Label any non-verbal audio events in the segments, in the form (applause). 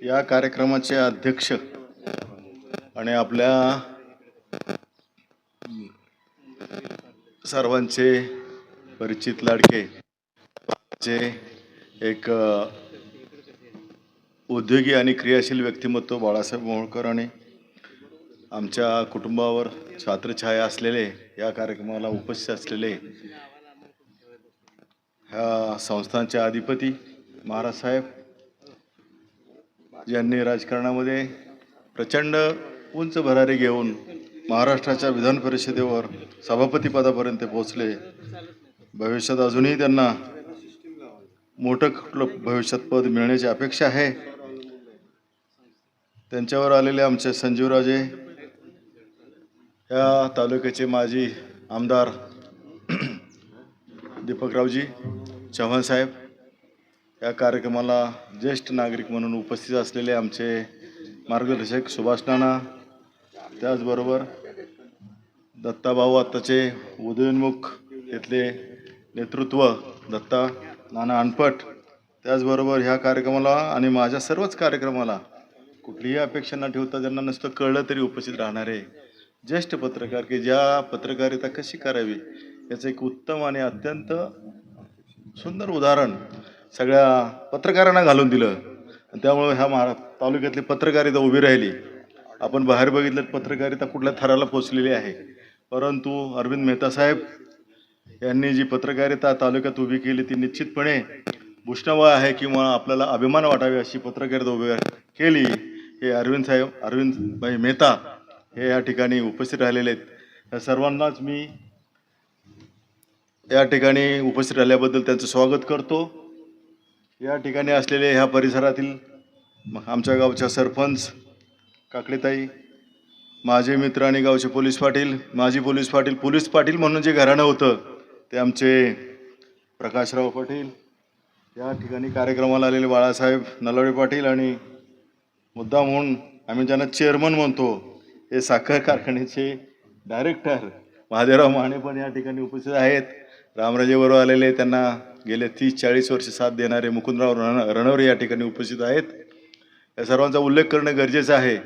या कार्यक्रमाचे अध्यक्ष आणि आपल्या सर्वांचे परिचित लाडके जे एक उद्योगी आणि क्रियाशील व्यक्तिमत्व बाळासाहेब मोहोळकर आणि आमच्या कुटुंबावर छात्रछाया असलेले या कार्यक्रमाला उपस्थित असलेले ह्या संस्थांचे अधिपती महाराज साहेब ज्यांनी राजकारणामध्ये प्रचंड उंच भरारी घेऊन महाराष्ट्राच्या विधान परिषदेवर सभापतीपदापर्यंत पोहोचले. भविष्यात अजूनही त्यांना मोठं कुठलं भविष्यात पद मिळण्याची अपेक्षा आहे. त्यांच्यावर आलेले आमचे संजीवराजे या तालुक्याचे माजी आमदार (clears throat) दीपकरावजी चव्हाण साहेब या कार्यक्रमाला ज्येष्ठ नागरिक म्हणून उपस्थित असलेले आमचे मार्गदर्शक सुभाष नाना त्याचबरोबर दत्ताभाऊ आत्ताचे उदयोन्मुख तिथले नेतृत्व दत्ता नाना अनपट त्याचबरोबर ह्या कार्यक्रमाला आणि माझ्या सर्वच कार्यक्रमाला कुठलीही अपेक्षा न ठेवता ज्यांना नुसतं कळलं तरी उपस्थित राहणारे ज्येष्ठ पत्रकार की ज्या पत्रकारिता कशी करावी याचं एक उत्तम आणि अत्यंत सुंदर उदाहरण सगळ्या पत्रकारांना घालून दिलं. आणि त्यामुळं ह्या महा तालुक्यातली पत्रकारिता उभी राहिली. आपण बाहेर बघितलं पत्रकारिता कुठल्या थराला पोचलेली आहे. परंतु अरविंद मेहता साहेब यांनी जी पत्रकारिता तालुक्यात उभी केली ती निश्चितपणे भूषणावह आहे किंवा आपल्याला अभिमान वाटावे अशी पत्रकारिता उभी केली हे अरविंद साहेब अरविंद भाई मेहता हे या ठिकाणी उपस्थित राहिलेले आहेत. या सर्वांनाच मी या ठिकाणी उपस्थित राहिल्याबद्दल त्यांचं स्वागत करतो. या ठिकाणी असलेले ह्या परिसरातील आमच्या गावच्या सरपंच काकडेताई माझे मित्र आणि गावचे पोलीस पाटील माजी पोलीस पाटील पोलीस पाटील म्हणून जे घराणं होतं ते आमचे प्रकाशराव पाटील या ठिकाणी कार्यक्रमाला आलेले बाळासाहेब नलावडे पाटील आणि मुद्दा म्हणून आम्ही ज्यांना चेअरमन म्हणतो हे साखर कारखान्याचे डायरेक्टर महादेवराव माने पण या ठिकाणी उपस्थित आहेत. रामराजेबरोबर आलेले त्यांना गेले तीस चाळीस वर्ष साथ देणारे मुकुंदराव रण रणवरे या ठिकाणी उपस्थित आहेत. या सर्वांचा उल्लेख करणं गरजेचं आहे.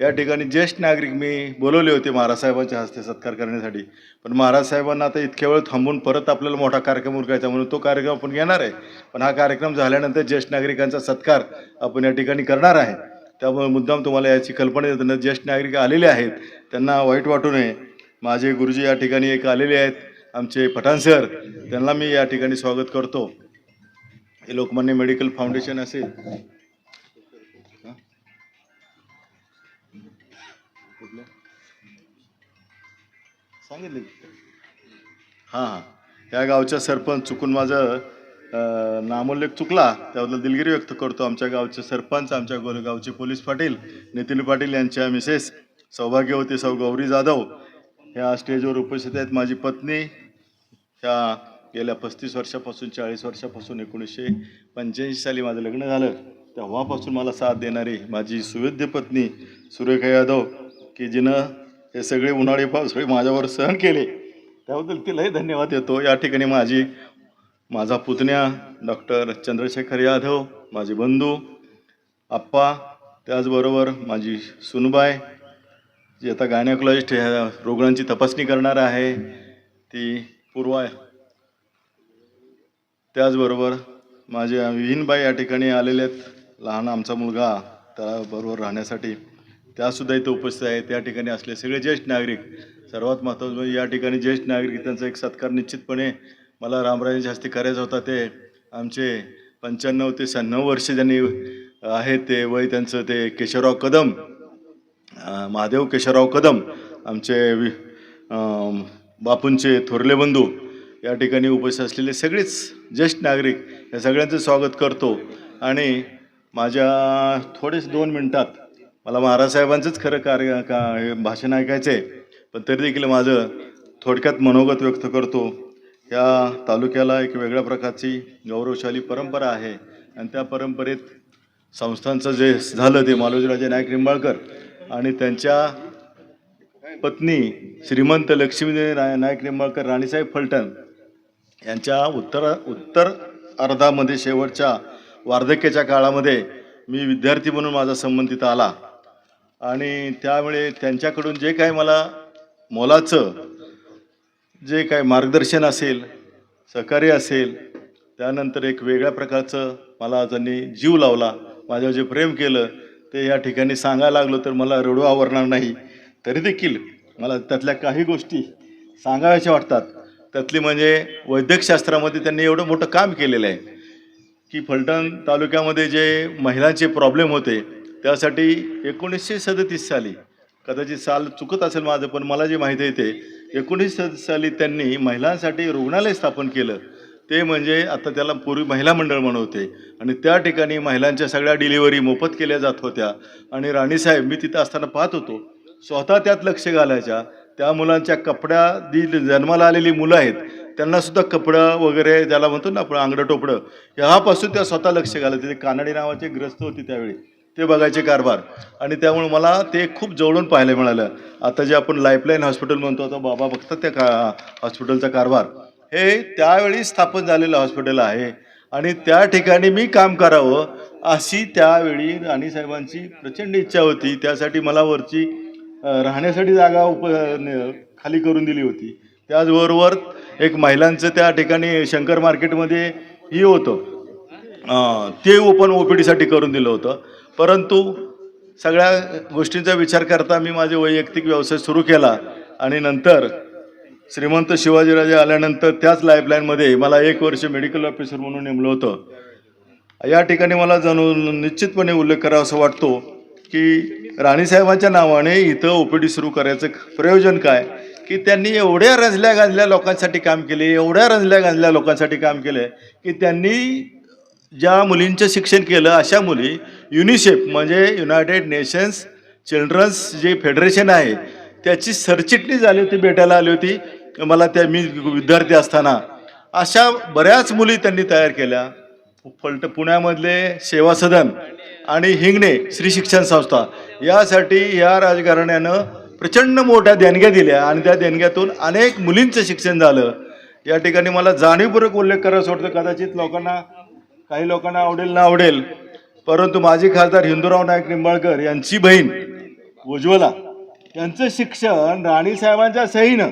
या ठिकाणी ज्येष्ठ नागरिक मी बोलवले होते महाराजसाहेबांच्या हस्ते सत्कार करण्यासाठी. पण महाराजसाहेबांना आता इतक्या वेळ थांबून परत आपल्याला मोठा कार्यक्रम उरकायचा म्हणून तो कार्यक्रम आपण घेणार आहे. पण हा कार्यक्रम झाल्यानंतर ज्येष्ठ नागरिकांचा सत्कार आपण या ठिकाणी करणार आहे. त्यामुळे मुद्दाम तुम्हाला याची कल्पना देताना ज्येष्ठ नागरिक आलेले आहेत त्यांना वाईट वाटू नये. माझे गुरुजी या ठिकाणी एक आलेले आहेत. आमचे पठाण सर त्यांना मी या ठिकाणी स्वागत करतो. हे लोकमान्य मेडिकल फाउंडेशन असेल. सांगितले हां हां. त्या गावच्या सरपंच चुकून माझं नामोल्लेख चुकला. त्याबद्दल दिलगिरी व्यक्त करतो. आमच्या गावचे सरपंच आमच्या गो- गावचे पोलीस पाटील नितीन पाटील यांच्या मिसेस सौभाग्यवती सौ गौरी जाधव ह्या स्टेजवर उपस्थित आहेत माझी पत्नी. ह्या गेल्या पस्तीस वर्षापासून चाळीस वर्षापासून एकोणीसशे पंच्याऐंशी साली माझं लग्न झालं. तेव्हापासून मला साथ देणारी माझी सुवेद्य पत्नी सुरेखा यादव की जिनं हे सगळे उन्हाळे पावसाळे माझ्यावर सहन केले. त्याबद्दल तिलाही धन्यवाद देतो. या ठिकाणी माझी माझा पुतण्या डॉक्टर चंद्रशेखर यादव माझे बंधू आप्पा त्याचबरोबर माझी सुनबाई जी आता गायनेकोलॉजिस्ट ह्या रुग्णांची तपासणी करणार आहे ती पूर्वा त्याचबरोबर माझ्या विहीनबाई या ठिकाणी आलेले आहेत लहान आमचा मुलगा त्याबरोबर राहण्यासाठी. त्यासुद्धा इथं उपस्थित आहेत त्या ठिकाणी असले सगळे ज्येष्ठ नागरिक. सर्वात महत्त्वाचं म्हणजे या ठिकाणी ज्येष्ठ नागरिक त्यांचा एक सत्कार निश्चितपणे मला रामराजांच्या हस्ते करायचा होता. ते आमचे पंच्याण्णव ते शहाण्णव वर्ष ज्यांनी आहेत ते वय त्यांचं ते केशवराव कदम महादेव केशवराव कदम आमचे वि बापूंचे थोरले बंधू या ठिकाणी उपस्थित असलेले सगळेच ज्येष्ठ नागरिक या सगळ्यांचं स्वागत करतो. आणि माझ्या थोडेच दोन मिनटात मला महाराजसाहेबांचंच खरं कार्य का हे भाषण ऐकायचं आहे पण तरी देखील माझं थोडक्यात मनोगत व्यक्त करतो. या तालुक्याला एक वेगळ्या प्रकारची गौरवशाली परंपरा आहे. आणि त्या परंपरेत संस्थांचं जे झालं ते मालोजीराजे नाईक निंबाळकर आणि त्यांच्या पत्नी श्रीमंत लक्ष्मी नाय नाईक निंबाळकर राणीसाहेब फलटण यांच्या उत्तर उत्तर अर्धामध्ये शेवटच्या वार्धक्याच्या काळामध्ये मी विद्यार्थी म्हणून माझा संबंधित आला. आणि त्यामुळे त्यांच्याकडून जे काय मला मोलाचं जे काय मार्गदर्शन असेल सहकार्य असेल त्यानंतर एक वेगळ्या प्रकारचं मला त्यांनी जीव लावला माझ्यावर जे प्रेम केलं ते या ठिकाणी सांगायला लागलो तर मला रडू आवरणार नाही. तरी देखील मला त्यातल्या काही गोष्टी सांगाव्याच्या वाटतात. त्यातली म्हणजे वैद्यकशास्त्रामध्ये त्यांनी एवढं मोठं काम केलेलं आहे की फलटण तालुक्यामध्ये जे महिलांचे प्रॉब्लेम होते त्यासाठी एकोणीसशे सदतीस साली कदाचित साल चुकत असेल माझं पण मला जे माहिती आहे ते एकोणीसशे सदतीस साली त्यांनी महिलांसाठी रुग्णालय स्थापन केलं. ते म्हणजे आता त्याला पूर्वी महिला मंडळ म्हणत होते. आणि त्या ठिकाणी महिलांच्या सगळ्या डिलिव्हरी मोफत केल्या जात होत्या. आणि राणीसाहेब मी तिथं असताना पाहत होतो. स्वतः त्यात लक्ष घालायच्या. त्या मुलांच्या कपड्या जी जन्माला आलेली मुलं आहेत त्यांनासुद्धा कपडं वगैरे ज्याला म्हणतो ना आपण आंगडं टोपडं ह्यापासून त्या स्वतः लक्ष घालत ते कानडी नावाचे ग्रस्त होते त्यावेळी. ते बघायचे कारभार. आणि त्यामुळे मला ते खूप जवळून पाहायला मिळालं. आता जे आपण लाईफलाईन हॉस्पिटल म्हणतो आता बाबा बघतात त्या का हॉस्पिटलचा कारभार. हे त्यावेळी स्थापन झालेलं हॉस्पिटल आहे. आणि त्या ठिकाणी मी काम करावं अशी त्यावेळी राणीसाहेबांची प्रचंड इच्छा होती. त्यासाठी मला वरची राहण्यासाठी जागा उप खाली करून दिली होती. त्याचबरोबर एक महिलांचं त्या ठिकाणी शंकर मार्केटमध्ये ही होतं. ते ओपन ओ पी डीसाठी करून दिलं होतं. परंतु सगळ्या गोष्टींचा विचार करता मी माझे वैयक्तिक व्यवसाय सुरू केला. आणि नंतर श्रीमंत शिवाजीराजे आल्यानंतर त्याच लाईफलाईनमध्ये मला एक वर्ष मेडिकल ऑफिसर म्हणून नेमलं होतं. या ठिकाणी मला जाणून निश्चितपणे उल्लेख करावा असं वाटतो की राणीसाहेबांच्या नावाने इथं ओ पी डी सुरू करायचं प्रयोजन काय? की त्यांनी एवढ्या रंजल्या गांजल्या लोकांसाठी काम केले एवढ्या रंजल्या गांजल्या लोकांसाठी काम केले की त्यांनी ज्या मुलींचं शिक्षण केलं अशा मुली युनिसेफ म्हणजे युनायटेड नेशन्स चिल्ड्रन्स जे फेडरेशन आहे त्याची सरचिटणीस झाली होती भेटायला आली होती. मला त्या मी विद्यार्थी असताना अशा बऱ्याच मुली त्यांनी तयार केल्या. फलट पुण्यामधले सेवा सदन आणि हिंगणे श्री शिक्षण संस्था यासाठी या राजकारण्यानं प्रचंड मोठ्या देणग्या दिल्या आणि त्या देणग्यातून अनेक मुलींचं शिक्षण झालं. या ठिकाणी मला जाणीवपूर्वक उल्लेख करायचं वाटतं. कदाचित लोकांना काही लोकांना आवडेल ना आवडेल. परंतु माजी खासदार हिंदूराव नाईक निंबाळकर यांची बहीण उज्ज्वला यांचं शिक्षण राणीसाहेबांच्या सहीनं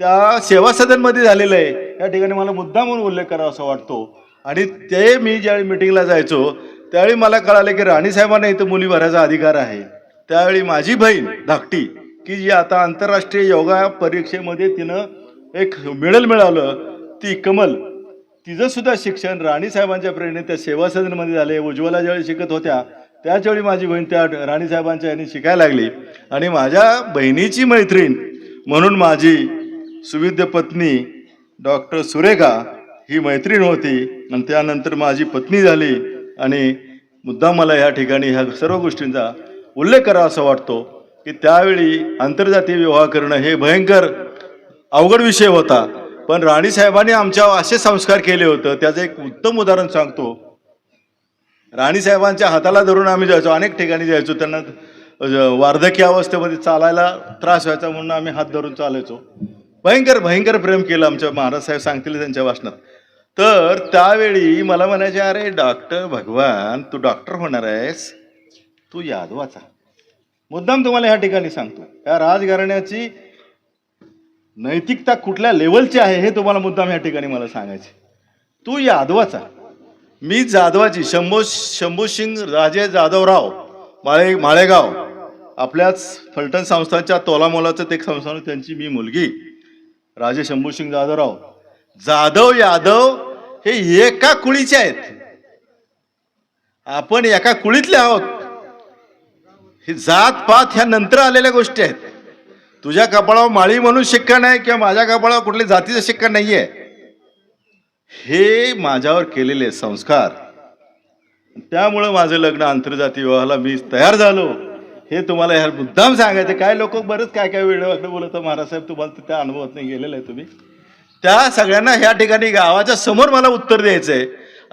त्या सेवा सदनमध्ये झालेलं आहे. या ठिकाणी मला मुद्दा म्हणून उल्लेख करावा असा वाटतो. आणि ते मी ज्यावेळी मिटिंगला जायचो त्यावेळी मला कळालं की राणीसाहेबांना इथं मुली भरायचा अधिकार आहे. त्यावेळी माझी बहीण धाकटी की जी आता आंतरराष्ट्रीय योगा परीक्षेमध्ये तिनं एक मेडल मिळालं ती कमल. तिचं सुद्धा शिक्षण राणीसाहेबांच्या प्रेरणे त्या सेवा सदनमध्ये झाले. उज्ज्वला ज्यावेळी शिकत होत्या त्याच वेळी माझी बहीण त्या राणीसाहेबांच्या यांनी शिकायला लागली. आणि माझ्या बहिणीची मैत्रीण म्हणून माझी सुविद्य पत्नी डॉक्टर सुरेखा ही मैत्रीण होती आणि त्यानंतर माझी पत्नी झाली आणि मुद्दा मला या ठिकाणी ह्या सर्व गोष्टींचा उल्लेख करावा असं वाटतो की त्यावेळी आंतरजातीय विवाह करणं हे भयंकर अवघड विषय होता. पण राणीसाहेबांनी आमच्यावर असे संस्कार केले होतं. त्याचं एक उत्तम उदाहरण सांगतो. राणीसाहेबांच्या हाताला धरून आम्ही जायचो अनेक ठिकाणी जायचो. त्यांना वार्धक्य अवस्थेमध्ये चालायला त्रास व्हायचा म्हणून आम्ही हात धरून चालायचो. भयंकर भयंकर प्रेम केलं आमच्या महाराज साहेब सांगतील त्यांच्या भाषणात तर त्यावेळी मला म्हणायचे अरे डॉक्टर भगवान तू डॉक्टर होणार आहेस. तू यादवाचा मुद्दाम तुम्हाला ह्या ठिकाणी सांगतो. या राजघराण्याची नैतिकता कुठल्या लेवलची आहे हे तुम्हाला मुद्दाम ह्या ठिकाणी मला सांगायचे. तू यादवाचा मी जाधवाची शंभू शंभू सिंग राजे जाधवराव माळे माळेगाव आपल्याच फलटण संस्थांच्या तोलामोलाचं ते एक संस्थान त्यांची मी मुलगी. राजे शंभूसिंग जाधवराव जाधव यादव हे एका कुळीचे आहेत. आपण एका कुळीतले आहोत. ही जात पात ह्या नंतर आलेल्या गोष्टी आहेत. तुझ्या कपाळावर माळी म्हणून शिक्का नाही किंवा माझ्या कपाळावर कुठल्या जातीचा शिक्का आहे हे माझ्यावर केलेले संस्कार. त्यामुळं माझं लग्न आंतरजातीय विवाहाला मी तयार झालो. हे तुम्हाला ह्या मुद्दाम सांगायचं काय लोक बरंच काय काय वेळ बोलत महाराज साहेब तुम्हाला त्या अनुभवात नाही गेलेलं आहे तुम्ही. त्या सगळ्यांना ह्या ठिकाणी गावाच्या समोर मला उत्तर द्यायचं आहे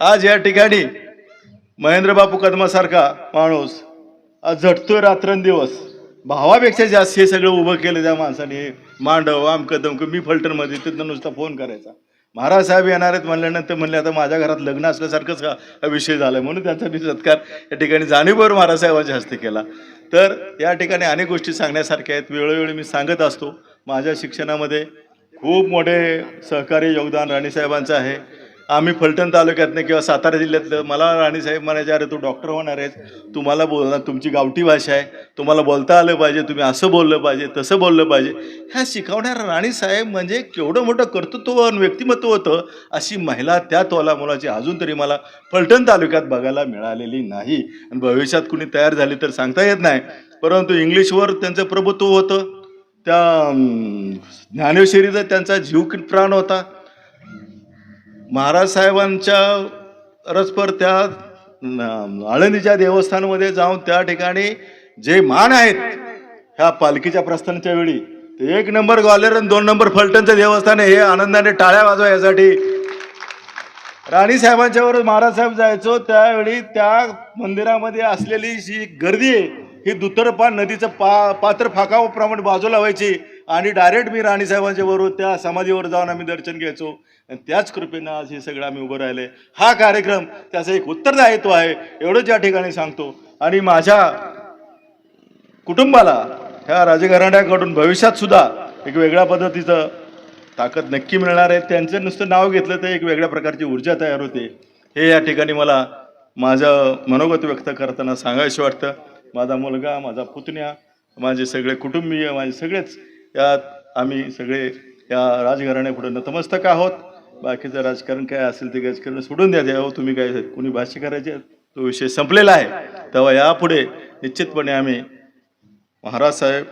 आज या ठिकाणी महेंद्र बापू कदमासारखा माणूस आज झटतोय रात्रंदिवस. भावापेक्षा जास्त हे सगळं उभं केलं त्या माणसाने. मांडव आमकदमक मी फलटणमध्ये तिथं नुसता फोन करायचा. महाराज साहेब येणार आहेत म्हणल्यानंतर म्हणले आता माझ्या घरात लग्न असल्यासारखंच हा विषय झाला म्हणून त्यांचा मी सत्कार या ठिकाणी जाणीवभर महाराज साहेबांच्या हस्ते केला. तर या ठिकाणी अनेक गोष्टी सांगण्यासारख्या आहेत. वेळोवेळी मी सांगत असतो माझ्या शिक्षणामध्ये खूप मोठे सहकारी योगदान राणीसाहेबांचं आहे. आम्ही फलटण तालुक्यातनं किंवा सातारा जिल्ह्यातलं मला राणीसाहेब म्हणायचे अरे तू डॉक्टर होणार आहेस. तुम्हाला बोलणार तुमची गावठी भाषा आहे. तुम्हाला बोलता आलं पाहिजे तुम्ही असं बोललं पाहिजे तसं बोललं पाहिजे. ह्या शिकवणारा राणीसाहेब म्हणजे केवढं मोठं कर्तृत्व आणि व्यक्तिमत्व होतं अशी महिला त्या तोला मुलाची अजून तरी मला फलटण तालुक्यात बघायला मिळालेली नाही. आणि भविष्यात कुणी तयार झाली तर सांगता येत नाही. परंतु इंग्लिशवर त्यांचं प्रभुत्व होतं. त्या ज्ञानेश्वरीचा त्यांचा जीव प्राण होता. महाराज साहेबांच्या रसपर त्या आळंदीच्या देवस्थानमध्ये जाऊन त्या ठिकाणी जे मान आहेत ह्या पालखीच्या प्रस्थानाच्या वेळी ते एक नंबर ग्वालेर आणि दोन नंबर फलटणचं देवस्थान आहे हे आनंदाने टाळ्या वाजवा यासाठी. राणी साहेबांच्या बरोबर महाराज साहेब जायचो त्यावेळी त्या मंदिरामध्ये असलेली जी गर्दी आहे ही दुतर्पा नदीचं पा पात्र फाकाप्रमाणे बाजूला व्हायची आणि डायरेक्ट मी राणी साहेबांच्या बरोबर त्या समाधीवर जाऊन आम्ही दर्शन घ्यायचो. आणि त्याच कृपेनं आज हे सगळं आम्ही उभं राहिले हा कार्यक्रम त्याचं एक उत्तरदायित्व आहे एवढंच या ठिकाणी सांगतो. आणि माझ्या कुटुंबाला ह्या राजघराण्याकडून भविष्यात सुद्धा एक वेगळ्या पद्धतीचं ताकद नक्की मिळणार आहे. त्यांचं नुसतं नाव घेतलं तर एक वेगळ्या प्रकारची ऊर्जा तयार होते. हे या ठिकाणी मला माझं मनोगत व्यक्त करताना सांगायचं वाटतं. माझा मुलगा माझा पुतण्या माझे सगळे कुटुंबीय माझे सगळेच यात आम्ही सगळे या राजघराण्यापुढे नतमस्तक आहोत. बाकीचं राजकारण काय असेल ते राजकारण सोडून द्या द्या हो, तुम्ही काय कुणी भाष्य करायचे? तो विषय संपलेला आहे. तेव्हा यापुढे निश्चितपणे आम्ही महाराज साहेब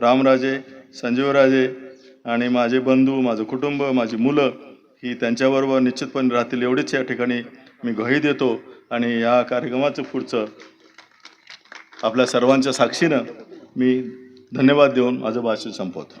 रामराजे संजीवराजे आणि माझे बंधू माझं कुटुंब माझी मुलं ही त्यांच्याबरोबर निश्चितपणे राहतील एवढीच या ठिकाणी मी ग्वाही देतो आणि या कार्यक्रमाचं पुढचं आपल्या सर्वांच्या साक्षीनं मी धन्यवाद देऊन माझं भाषण संपवतो.